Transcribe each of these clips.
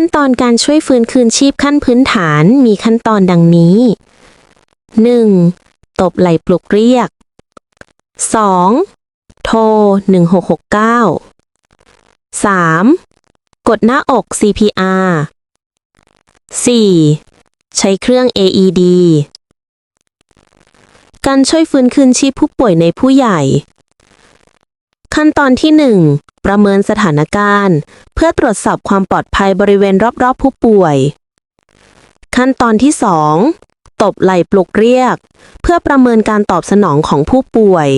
ขั้นตอนการช่วยฟื้นคืนชีพขั้นพื้นฐานมีขั้นตอนดังนี้ 1. ตบไหล่ปลุกเรียก 2. โทร 1669 3. กดหน้าอก CPR 4. ใช้เครื่อง AED การช่วยฟื้นคืนชีพผู้ป่วยในผู้ใหญ่ ขั้นตอนที่ 1 ประเมินสถานการณ์ เพื่อตรวจสอบความปลอดภัยบริเวณรอบๆ ผู้ป่วย ขั้นตอนที่ 2 ตบไหล่ปลุกเรียก เพื่อประเมินการตอบสนองของผู้ป่วย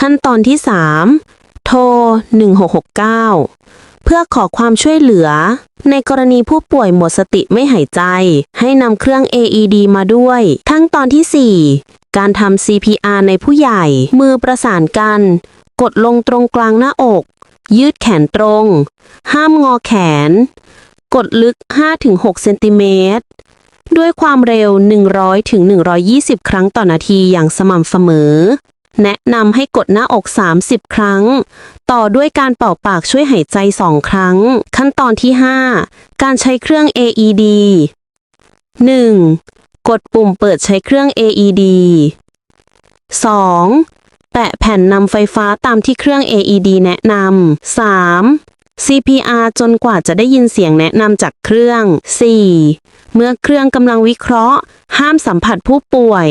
ขั้นตอนที่ 3 โทร 1669 เพื่อขอความช่วยเหลือ ในกรณีผู้ป่วยหมดสติไม่หายใจ ให้นำเครื่อง AED มาด้วย ทั้งตอนที่ 4การทำ CPR ในผู้ใหญ่ มือประสานกัน กดลงตรงกลางหน้าอก ยืดแขนตรง ห้ามงอแขน กดลึก 5-6 เซนติเมตร ด้วยความเร็ว 100-120 ครั้งต่อนาทีอย่างสม่ำเสมอ แนะนำให้กดหน้าอก 30 ครั้ง ต่อด้วยการเป่าปากช่วยหายใจ 2 ครั้ง ขั้นตอนที่ 5 การใช้เครื่อง AED 1. กดปุ่มเปิดใช้เครื่อง AED 2. แปะแผ่นนำไฟฟ้าตามที่เครื่อง AED แนะนำ 3. CPR จนกว่าจะได้ยินเสียงแนะนำจากเครื่อง 4. เมื่อเครื่องกำลังวิเคราะห์ ห้ามสัมผัสผู้ป่วย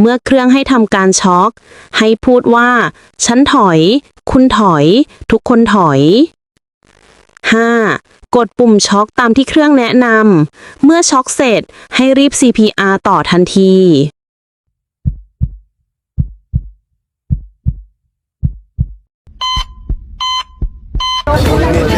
เมื่อเครื่องให้ทำการช็อก ให้พูดว่า ฉันถอย คุณถอย ทุกคนถอย 5. กดปุ่มช็อกตามที่เครื่องแนะนำ เมื่อช็อกเสร็จให้รีบ CPR ต่อทันที 我